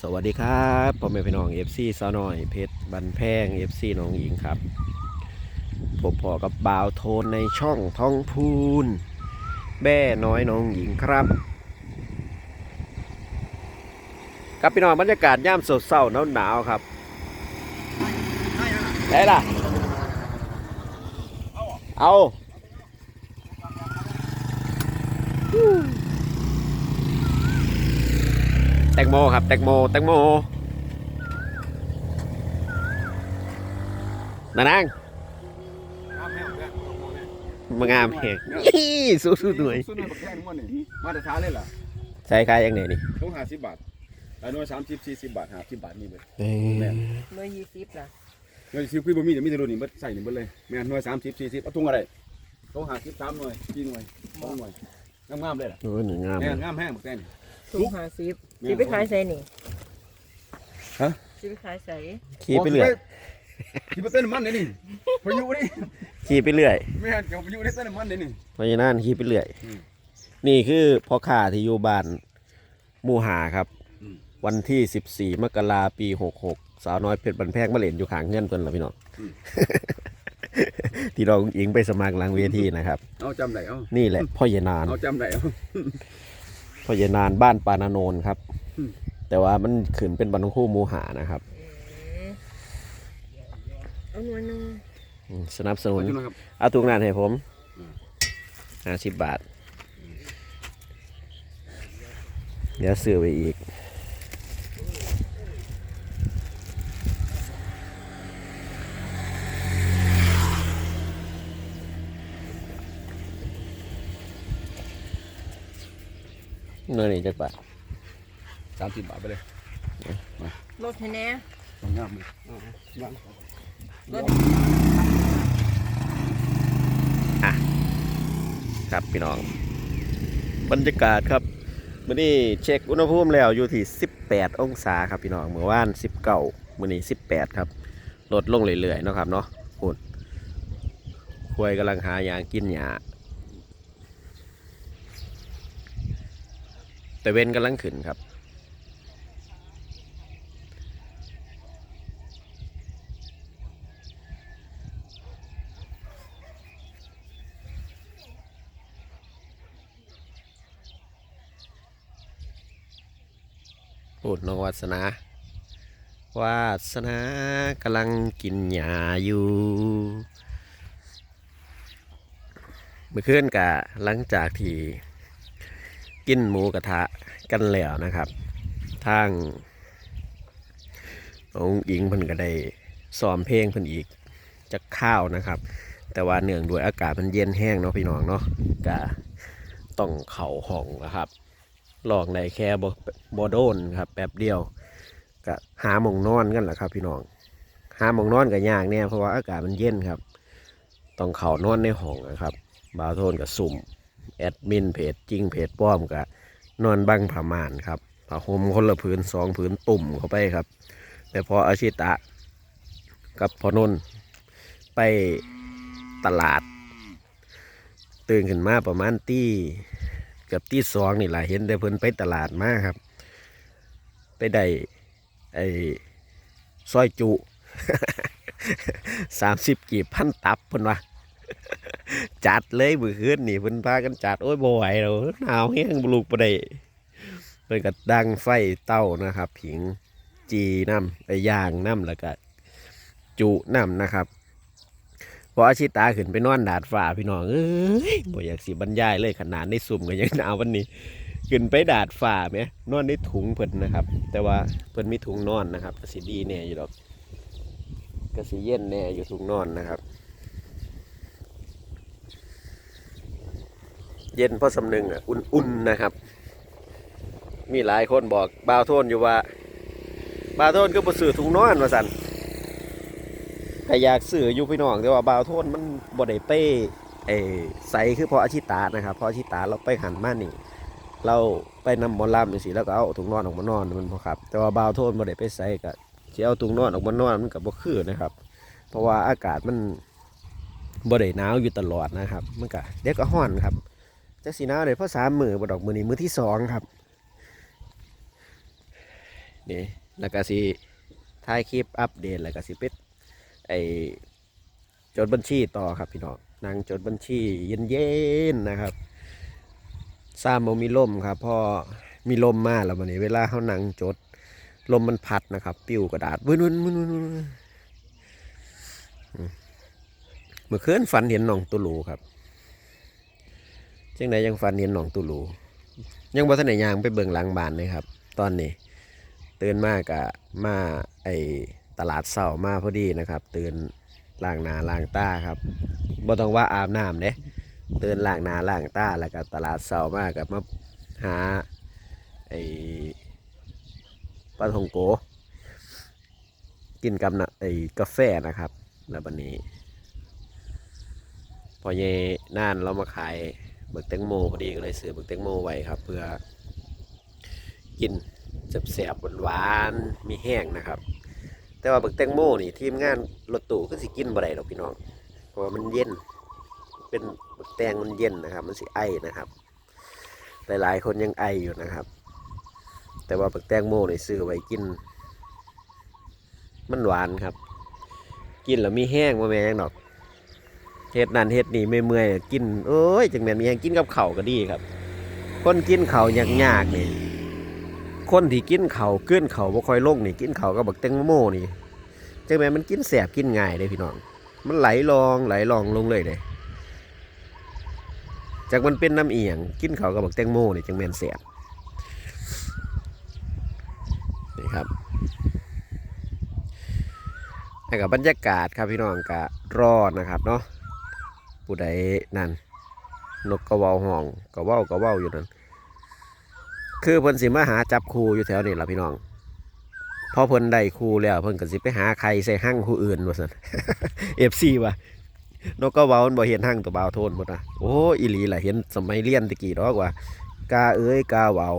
สวัสดีครับพ่อแม่พี่น้องเอฟซีสาวน้อยเพชรบันแพงเอฟซีน้องหญิงครับผมพอกับบ่าวโทนในช่องท้องพูน แบ่น้อยน้องหญิงครับครับพี่น้องบรรยากาศย่ามสดเศร้าหนาวหนาวครับได้ล่ะ เอา แตงโมครับ แตงโม แตงโมนานังมางามเพลงสู้สู้ๆหน่วยสุดหน่วยบักแท่งมันนี่มาตรฐานเลยล่ะใช้ค่ายยังไงนี่ต้องหาสิบบาทไอ้น้อยสามสิบสี่สิบบาทหาสิบบาทนี่เบิดเอ้ยแม่เมื่อยี่สิบนะเงินซื้อคุยบ่มีแต่มีแต่รุ่นนี้เบิดใส่นี่เบิดเลยแม่นหน่วยสามสิบสี่สิบเอาทุ่งอะไรต้องหาสิบสามหน่วยสี่หน่วยสองหน่วยงามๆเลยล่ะโอ้ยหนึ่งงามแม่นงามแห้งบักแท่งถุงห้าสิบแม่ สิไปขายใส่นี่ฮะ สิไปขายใส่ขี่ไปเรื่อยขี่ไปเต้นน้ำมันเลยนี่พายุนี่ขี่ไปเรื่อยแม่นกับพายุได้เต้นน้ำมันเลยนี่เพราะฉะนั้นขี่ไปเรื่อย อืมนี่คือพ่อค้าที่อยู่บ้านหมูหาครับ อืม วันที่ 14 มกราปี 66 สาวน้อยเพชรบันแพงมาเล่นอยู่ข้างเงื่อนเพิ่นล่ะพี่น้อง ที่เราอิงไปสมัครหลังเวทีนะครับ เอาจำได้เอานี่แหละพ่อเยนาน เอาจำได้เอา พ่อเยนานบ้านปานาโนนครับ อืม แต่ว่ามันขึ้นเป็นบันคู่หมูหานะครับเอาหน่วยหนึงอืมสนับสนุนเอาจุนะครับ เอาทุกงานให้ผมอืม ห้าสิบบาท เดี๋ยวซื้อไปอีก เงินนี่จักบาทสามสิบบาทไปเลยรถให้แน่ต้องงามเลยเอาวางรถครับพี่น้อง บรรยากาศครับมื่อนี้เช็คอุณหภูมิแล้วอยู่ที่ 18 องศาครับพี่น้องเมื่อวาน 19มื่อนี้ 18 ครับลดลงเรื่อยๆเนาะครับเนาะพูดควายกำลังหาหยางกินหญ้า แต่เว้นกำลังขึ้นครับพูดนวัสนาวาสนากำลังกินหญ้าอยู่เมื่อคืนกะหลังจากที่ กินหมูกระทะกันแล้วนะครับทางองค์อิงเพิ่นก็ได้ซ้อมเพลงเพิ่นอีกจะข้าวนะครับ แต่ว่าเนื่องด้วยอากาศมันเย็นแห้งเนาะพี่น้องเนาะกะต้องเข่าห้องนะครับลองได้แค่บ่บ่โดนครับแป๊บเดียวก็หาหมองนอนกันแหละครับ พี่น้อง หาหมองนอนก็ยากเนี่ยเพราะว่าอากาศมันเย็นครับ ต้องเข่านอนในห้องนะครับ บาวโทนกับสุ่ม แอดมินเพจจริงเพจป้อมกับนอนบังผ้าม่านครับผ้าห่มคนละผืนสองผืนตุ่มเข้าไปครับ แต่พออาชิตะกับพอนนท์ไปตลาด ตื่นขึ้นมาประมาณตีเกือบที่สองนี่แหละเห็นแต่เพิ่นไปตลาดมาครับ ไปได้ไอ้ซอยจุสามสิบกีบพันตับเพิ่นว่า จัดเลยมือคืนนี่เพิ่นพากันจัดโอ้ยบ่ไหวแล้วหนาวแห้งบลูกบ่ได้เพิ่นก็ดังไฟเต้านะครับ ผิงจีน้ำไปย่างน้ำแล้วก็จุน้ำนะครับพออาชิตาขึ้นไปนอนดาดฟ้าพี่น้องเอ้ยบ่อยากสิบรรยายเลยขนาดในสุ่มก็ยังหนาววันนี้ขึ้นไปดาดฟ้าไหมนอนในถุงเพิ่นนะครับ แต่ว่าเพิ่นมีถุงนอนนะครับก็สิดีแน่อยู่ดอกก็สิเย็นแน่อยู่ถุงนอนนะครับ เย็นเพราะสำนึงอะอุ่นๆนะครับ มีหลายคนบอกบาวโทนอยู่ว่าบาวโทนก็บ่ซื้อถุงนอนว่าซั่นก็อยากซื้ออยู่พี่น้องแต่ว่าบาวโทนมันบ่ได้เป้เอใสคือพออาชิตานะครับพออาชิตาเราไปหันมานี่ เราไปนำหมอลำจังซี่แล้วก็เอาถุงนอนออกมานอนมันบ่ครับ แต่ว่าบาวโทนบ่ได้ไปใส่ก็สิเอาถุงนอนออกมานอนมันก็บ่คือนะครับ เพราะว่าอากาศมันบ่ได้หนาวอยู่ตลอดนะครับ มันก็เด็กก็ร้อนครับ จักสิหนาวได้เพราะสามมือบดอกมือนี้มือที่สองครับนี่แล้วก็สิถ่ายคลิปอัปเดตแล้วก็สิเป็ดไอจดบัญชีต่อครับพี่น้องนั่งจดบัญชีเย็นๆนะครับซ้ำบ่มีลมครับพอมีลมมากแล้ววันนี้ เวลาเขานั่งจด ลมมันพัดนะครับ ปิ้วกระดาษวึนวึนวึนวึนวึนอืมเมื่อคืนฝันเห็นหนองตุลูครับ จังไดยังฝันเห็นหนองตุลู ยังบ่ทันได้ย่างไปเบิ่งหลังบ้านเลยครับ ตอนนี้ ตื่นมากะมาไอตลาดเสามาพอดีนะครับ ตื่นล้างหน้าล้างตาครับบ่ต้องว่าอาบน้ำเด้ตื่นล้างหน้าล้างตาแล้วก็ตลาดเสามากกับมาหาไอปลาทองโก กินกับนะไอกาแฟนะครับ แล้วบันนี้ พอเยน่านเรามาขาย บิกแตงโมพอดีก็เลยซื้อบิกแตงโมไว้ครับ เพื่อกินแสบๆหวานๆมีแห้งนะครับ แต่ว่าบิกแตงโมนี่ทีมงานรถตู้ก็สิกินบ่ได้หรอกพี่น้องเพราะว่ามันเย็น เป็นบิกแตงมันเย็นนะครับ มันสิไอนะครับ หลายๆคนยังไออยู่นะครับ แต่ว่าบิกแตงโมนี่ซื้อไว้กิน มันหวานครับ กินแล้วมีแห้งมาแม่ยังดอก เฮ็ดนั่นเฮ็ดนี่ไม่เมื่อยๆกินเอ้ยจังแม่นมีแหงกินกับเข้าก็ดีครับ คนกินเข้าวยากๆนี่คนที่กินเข่าวเกินเข่าบ่ค่อยลงนี่กินเข่าก็บักแตงโมนี่จังแม่นมันกินแสบกินง่ายเลยพี่น้อง มันไหลลองไหลลองลงเลยเลยจากมันเป็นน้ำเอียง กินเขากับบักแตงโมนี่จังแม่นแสบนี่ครับให้กับบรรยากาศครับพี่น้องกะร้อนนะครับเนาะ ผู้ใดนั่นนกกระเวาห้องกระเว้ากระเว้าอยู่นั่นคือเพิ่นสิมาหาจับครูอยู่แถวนี้ล่ะพี่น้องพอเพิ่นได้ครูแล้วเพิ่นก็สิไปหาใครใส่หั่งผู้อื่นว่าซั่น FC ว่ะนกก็เว้ามันบ่เห็นหั่งตัวบ่าวโทนหมดอะโอ้อีหลีล่ะเห็นสมัยเรียนตะกี้ดอกว่ากาเอ้ยกาเว้า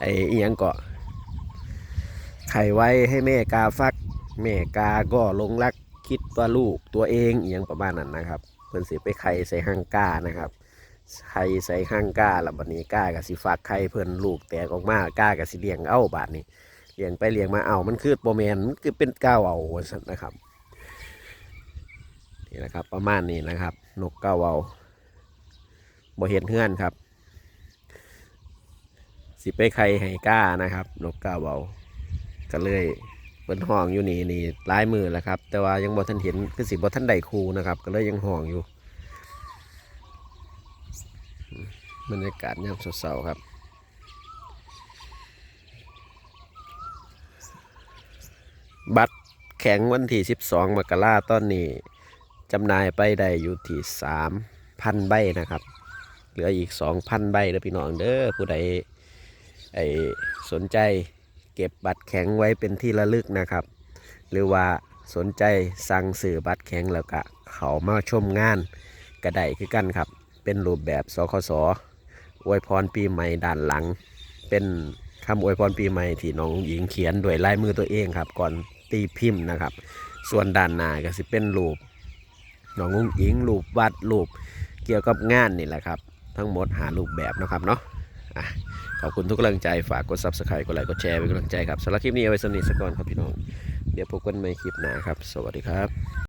ไอ้อีหยังก็ไข่ไว้ให้แม่กาฟัก แม่กาก็ลงรัก คิดว่าลูกตัวเองอียงประมาณนั้นนะครับ เพิ่นสิไปไข่ใส่หั่งก้านะครับไข่ใส่ข้างก้าแล้วบัดนี้ก้ากับสิฟักไข่เพิ่นลูกแตกออกมาก้ากับสิเลี้ยงเอ้าบาดนี้เลี้ยงไปเลี้ยงมาเอามันคือโปรแมนมันคือเป็นก้าวเอาว่าซั่นนะครับนี่นะครับ ประมาณนี้นะครับ นกก้าวเอาบ่เห็นเฮือนครับ สิไปไข่ให้ก้านะครับ นกก้าวเอาก็เลย เปิ้นห้องอยู่นี่นี่ลายมือแล้วครับ แต่ว่ายังบ่ทันเห็นคือสิบ่ทันได้ครูนะครับ ก็เลยยังห้องอยู่บรรยากาศยามเสาร์ๆครับบัตรแข็งวันที่ 12 มกราตอนนี้จำหน่ายไปได้อยู่ที่ 3,000 ใบนะครับ เหลืออีก 2,000 ใบเด้อพี่น้องเด้อผู้ใดไอสนใจ เก็บบัตรแข็งไว้เป็นที่ระลึกนะครับ หรือว่าสนใจสั่งสื่อบัตรแข็งแล้วก็เขามาชมงานกระไดคือกันครับ เป็นรูปแบบสคสอวยพรปีใหม่ด้านหลัง เป็นคำอวยพรปีใหม่ที่น้องหญิงเขียนด้วยลายมือตัวเองครับ ก่อนตีพิมพ์นะครับ ส่วนด้านหน้าก็สิเป็นรูปน้องอุ้งอิงรูปวัดรูปเกี่ยวกับงานนี่แหละครับ ทั้งหมดหารูปแบบนะครับเนาะ อะขอบคุณทุกกำลังใจฝากกด subscribe กดไลค์กดแชร์เป็นกำลังใจครับสำหรับคลิปนี้เอาไว้สำนิทสกก่อนครับพี่น้อง เดี๋ยวพบกันใหม่คลิปหน้าครับ สวัสดีครับ